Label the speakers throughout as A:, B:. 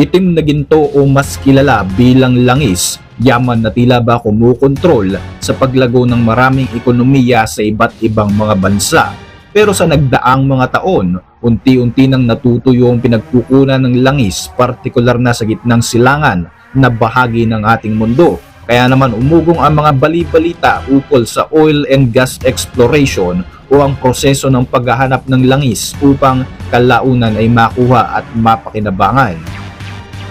A: Itim na ginto o mas kilala bilang langis, yaman na tila ba kumukontrol sa paglago ng maraming ekonomiya sa iba't ibang mga bansa. Pero sa nagdaang mga taon, unti-unti nang natutuyo ang pinagkukunan ng langis, partikular na sa gitnang silangan na bahagi ng ating mundo. Kaya naman umugong ang mga bali-balita ukol sa oil and gas exploration o ang proseso ng paghahanap ng langis upang kalaunan ay makuha at mapakinabangan.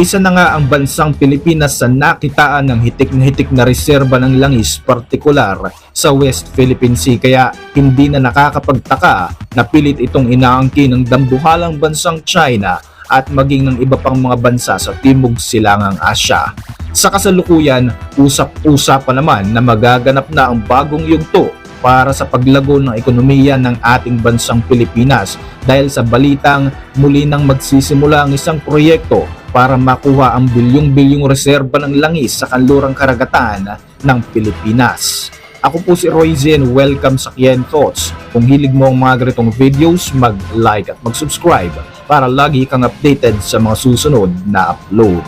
A: Isa na nga ang bansang Pilipinas sa nakitaan ng hitik na hitik na reserba ng langis partikular sa West Philippine Sea kaya hindi na nakakapagtaka na pilit itong inaangkin ng dambuhalang bansang China at maging ng iba pang mga bansa sa Timog Silangang Asya. Sa kasalukuyan, usap-usapan naman na magaganap na ang bagong yugto para sa paglago ng ekonomiya ng ating bansang Pilipinas dahil sa balitang muli nang magsisimula ang isang proyekto para makuha ang bilyong-bilyong reserba ng langis sa kanlurang karagatan ng Pilipinas. Ako po si Roy Zen, welcome sa Kian Thoughts. Kung hilig mo ang mga ganitong videos, mag-like at mag-subscribe para lagi kang updated sa mga susunod na upload.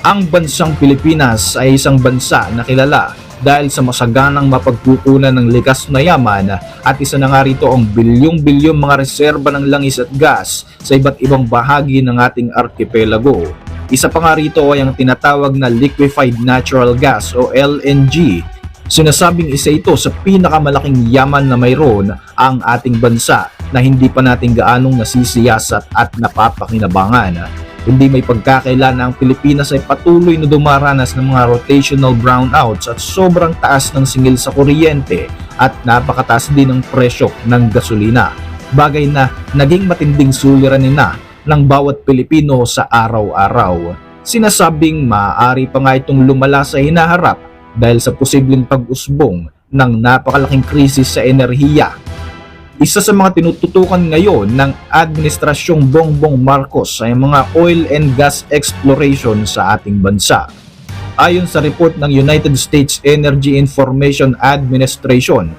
A: Ang bansang Pilipinas ay isang bansa na kilala dahil sa masaganang mapagkukunan ng likas na yaman at isa na nga rito ang bilyong-bilyong mga reserba ng langis at gas sa iba't ibang bahagi ng ating arkipelago. Isa pa nga rito ay ang tinatawag na liquefied natural gas o LNG. Sinasabing isa ito sa pinakamalaking yaman na mayroon ang ating bansa na hindi pa natin gaanong nasisiyasat at napapakinabangan. Hindi may pagkakailan na ang Pilipinas ay patuloy na dumaranas ng mga rotational brownouts at sobrang taas ng singil sa kuryente at napakataas din ng presyo ng gasolina. Bagay na naging matinding suliranin na ng bawat Pilipino sa araw-araw. Sinasabing maaari pa nga itong lumala sa hinaharap dahil sa posibleng pag-usbong ng napakalaking krisis sa enerhiya isa sa mga tinututukan ngayon ng Administrasyong Bongbong Marcos ay mga oil and gas exploration sa ating bansa. Ayon sa report ng United States Energy Information Administration,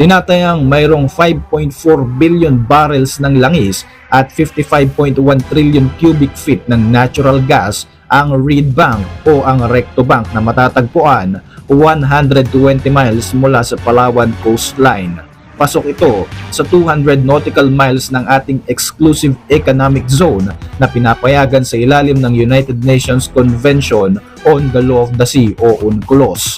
A: tinatayang mayroong 5.4 billion barrels ng langis at 55.1 trillion cubic feet ng natural gas ang reed bank o ang recto bank na matatagpuan 120 miles mula sa Palawan coastline. Pasok ito sa 200 nautical miles ng ating exclusive economic zone na pinapayagan sa ilalim ng United Nations Convention on the Law of the Sea o UNCLOS.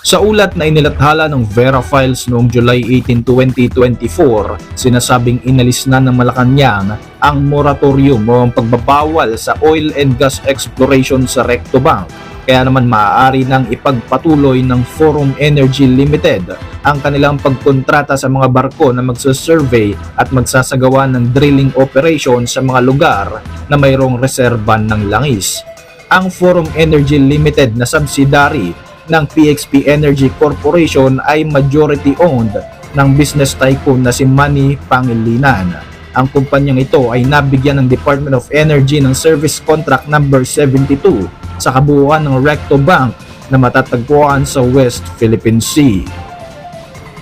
A: Sa ulat na inilathala ng Vera Files noong July 18, 2024, sinasabing inalis na ng Malacanang ang moratorium o ang pagbabawal sa oil and gas exploration sa Recto Bank kaya naman maaari nang ipagpatuloy ng Forum Energy Limited ang kanilang pagkontrata sa mga barko na magsasurvey at magsasagawa ng drilling operation sa mga lugar na mayroong reserban ng langis. Ang Forum Energy Limited na subsidiary ng PXP Energy Corporation ay majority owned ng business tycoon na si Manny Pangilinan. Ang kumpanyang ito ay nabigyan ng Department of Energy ng Service Contract Number 72 sa kabuuan ng Recto Bank na matatagpuan sa West Philippine Sea.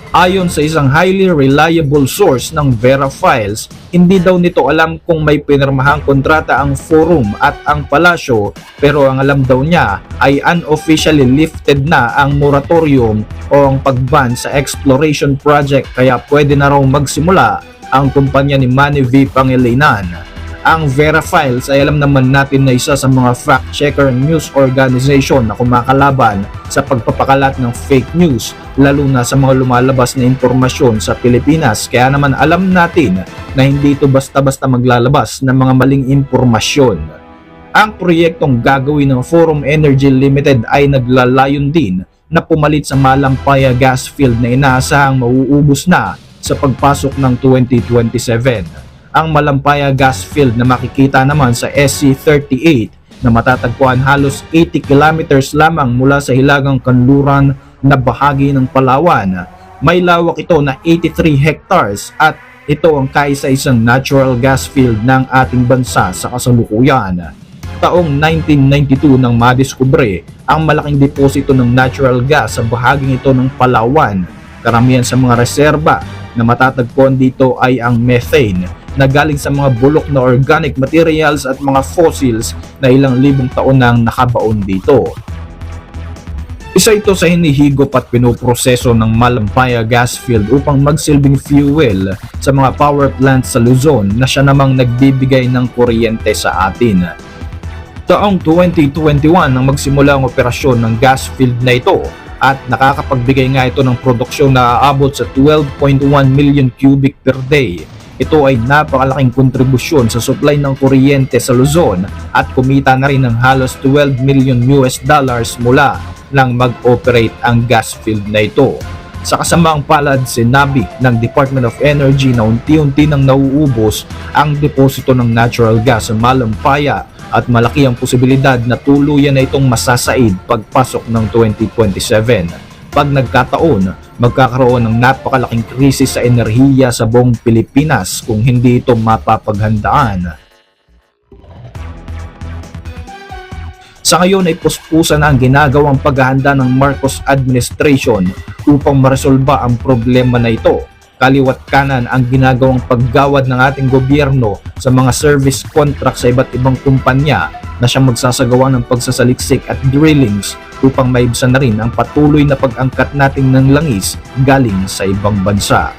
A: Ayon sa isang highly reliable source ng Vera Files, hindi daw nito alam kung may pinirmahang kontrata ang forum at ang palasyo pero ang alam daw niya ay unofficially lifted na ang moratorium o ang pagban sa exploration project kaya pwede na raw magsimula ang kumpanya ni Manny V. Pangilinan. Ang Vera Files ay alam naman natin na isa sa mga fact-checker news organization na kumakalaban sa pagpapakalat ng fake news lalo na sa mga lumalabas na impormasyon sa Pilipinas. Kaya naman alam natin na hindi ito basta-basta maglalabas ng mga maling impormasyon. Ang proyektong gagawin ng Forum Energy Limited ay naglalayon din na pumalit sa Malampaya gas field na inaasahang mauubos na sa pagpasok ng 2027 ang Malampaya gas field na makikita naman sa SC38 na matatagpuan halos 80 kilometers lamang mula sa hilagang kanluran na bahagi ng Palawan. May lawak ito na 83 hectares at ito ang kaisa-isang natural gas field ng ating bansa sa kasalukuyan. taong 1992 nang madiskubre ang malaking deposito ng natural gas sa bahaging ito ng Palawan. Karamihan sa mga reserba na matatagpuan dito ay ang methane na galing sa mga bulok na organic materials at mga fossils na ilang libong taon nang nakabaon dito. Isa ito sa hinihigop at pinoproseso ng Malampaya gas field upang magsilbing fuel sa mga power plants sa Luzon na siya namang nagbibigay ng kuryente sa atin. Taong 2021 nang magsimula ang operasyon ng gas field na ito at nakakapagbigay nga ito ng produksyon na aabot sa 12.1 million cubic per day. Ito ay napakalaking kontribusyon sa supply ng kuryente sa Luzon at kumita na rin ng halos 12 million US dollars mula nang mag-operate ang gas field na ito. Sa kasamaang palad, sinabi ng Department of Energy na unti-unti nang nauubos ang deposito ng natural gas sa Malampaya at malaki ang posibilidad na tuluyan na itong masasaid pagpasok ng 2027. Pag nagkataon, magkakaroon ng napakalaking krisis sa enerhiya sa buong Pilipinas kung hindi ito mapapaghandaan. Sa ngayon ay puspusan na ang ginagawang paghahanda ng Marcos administration upang maresolba ang problema na ito. Kaliwat kanan ang ginagawang paggawad ng ating gobyerno sa mga service contract sa iba't ibang kumpanya na siyang magsasagawa ng pagsasaliksik at drillings upang maibsan na rin ang patuloy na pag-angkat natin ng langis galing sa ibang bansa.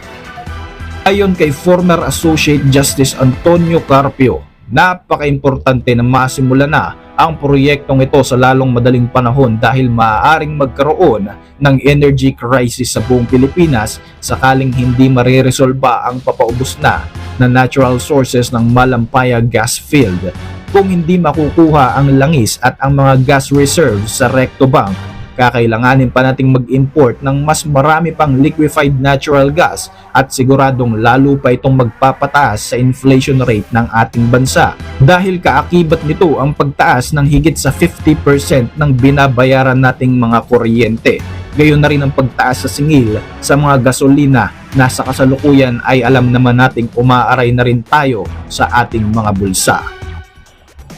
A: Ayon kay former Associate Justice Antonio Carpio, napaka-importante na masimula na ang proyektong ito sa lalong madaling panahon dahil maaaring magkaroon ng energy crisis sa buong Pilipinas sakaling hindi mariresolba ang papaubos na na natural sources ng Malampaya gas field. Kung hindi makukuha ang langis at ang mga gas reserves sa Recto Bank, kakailanganin pa nating mag-import ng mas marami pang liquefied natural gas at siguradong lalo pa itong magpapataas sa inflation rate ng ating bansa dahil kaakibat nito ang pagtaas ng higit sa 50% ng binabayaran nating mga kuryente. Gayon na rin ang pagtaas sa singil sa mga gasolina na sa kasalukuyan ay alam naman nating umaaray na rin tayo sa ating mga bulsa.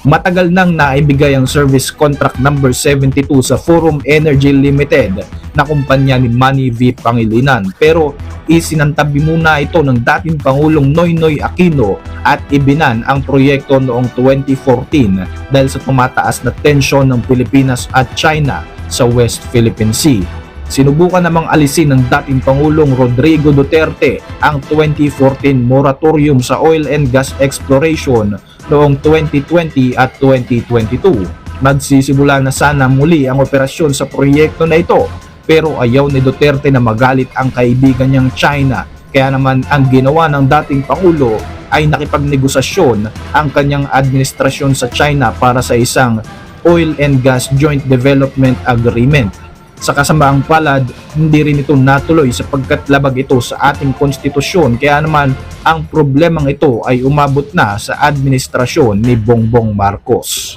A: Matagal nang naibigay ang service contract number 72 sa Forum Energy Limited na kumpanya ni Manny V. Pangilinan pero isinantabi muna ito ng dating Pangulong Noynoy Aquino at ibinan ang proyekto noong 2014 dahil sa tumataas na tensyon ng Pilipinas at China sa West Philippine Sea. Sinubukan namang alisin ng dating Pangulong Rodrigo Duterte ang 2014 moratorium sa oil and gas exploration noong 2020 at 2022. Magsisimula na sana muli ang operasyon sa proyekto na ito pero ayaw ni Duterte na magalit ang kaibigan niyang China kaya naman ang ginawa ng dating Pangulo ay nakipagnegosasyon ang kanyang administrasyon sa China para sa isang Oil and Gas Joint Development Agreement sa kasamaang palad, hindi rin ito natuloy sapagkat labag ito sa ating konstitusyon kaya naman ang problemang ito ay umabot na sa administrasyon ni Bongbong Marcos.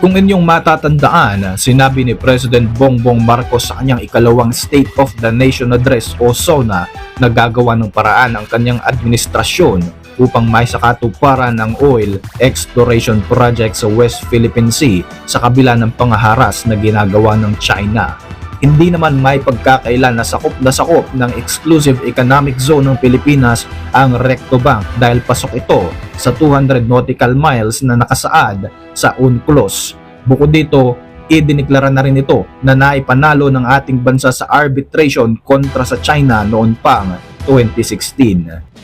A: Kung inyong matatandaan, sinabi ni President Bongbong Marcos sa kanyang ikalawang State of the Nation Address o SONA na gagawa ng paraan ang kanyang administrasyon upang may sakatuparan ng oil exploration project sa West Philippine Sea sa kabila ng pangaharas na ginagawa ng China. Hindi naman may pagkakailan na sakop na sakop ng exclusive economic zone ng Pilipinas ang Recto Bank dahil pasok ito sa 200 nautical miles na nakasaad sa UNCLOS. Bukod dito, idineklara na rin ito na naipanalo ng ating bansa sa arbitration kontra sa China noon pang 2016.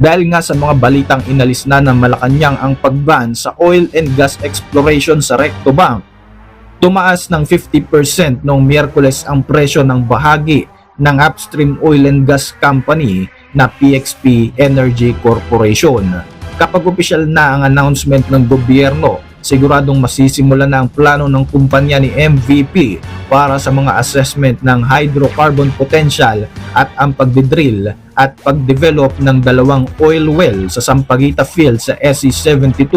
A: Dahil nga sa mga balitang inalis na ng Malacanang ang pagban sa oil and gas exploration sa Recto Bank, tumaas ng 50% noong Miyerkules ang presyo ng bahagi ng upstream oil and gas company na PXP Energy Corporation. Kapag opisyal na ang announcement ng gobyerno siguradong masisimula na ang plano ng kumpanya ni MVP para sa mga assessment ng hydrocarbon potential at ang pagdidrill at pagdevelop ng dalawang oil well sa Sampaguita Field sa SE-72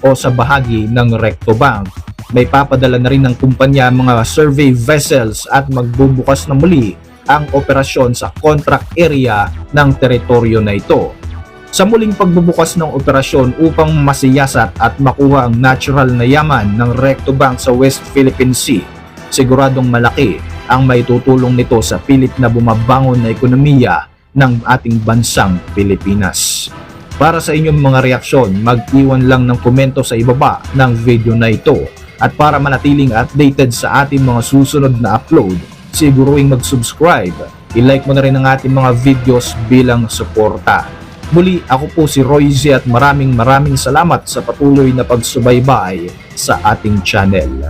A: o sa bahagi ng Recto Bank. May papadala na rin ng kumpanya mga survey vessels at magbubukas na muli ang operasyon sa contract area ng teritoryo na ito. Sa muling pagbubukas ng operasyon upang masiyasat at makuha ang natural na yaman ng Recto Bank sa West Philippine Sea. Siguradong malaki ang maitutulong nito sa pilit na bumabangon na ekonomiya ng ating bansang Pilipinas. Para sa inyong mga reaksyon, mag-iwan lang ng komento sa ibaba ng video na ito. At para manatiling updated sa ating mga susunod na upload, siguruing mag-subscribe. I-like mo na rin ang ating mga videos bilang suporta. Muli, ako po si Royce at maraming maraming salamat sa patuloy na pagsubaybay sa ating channel.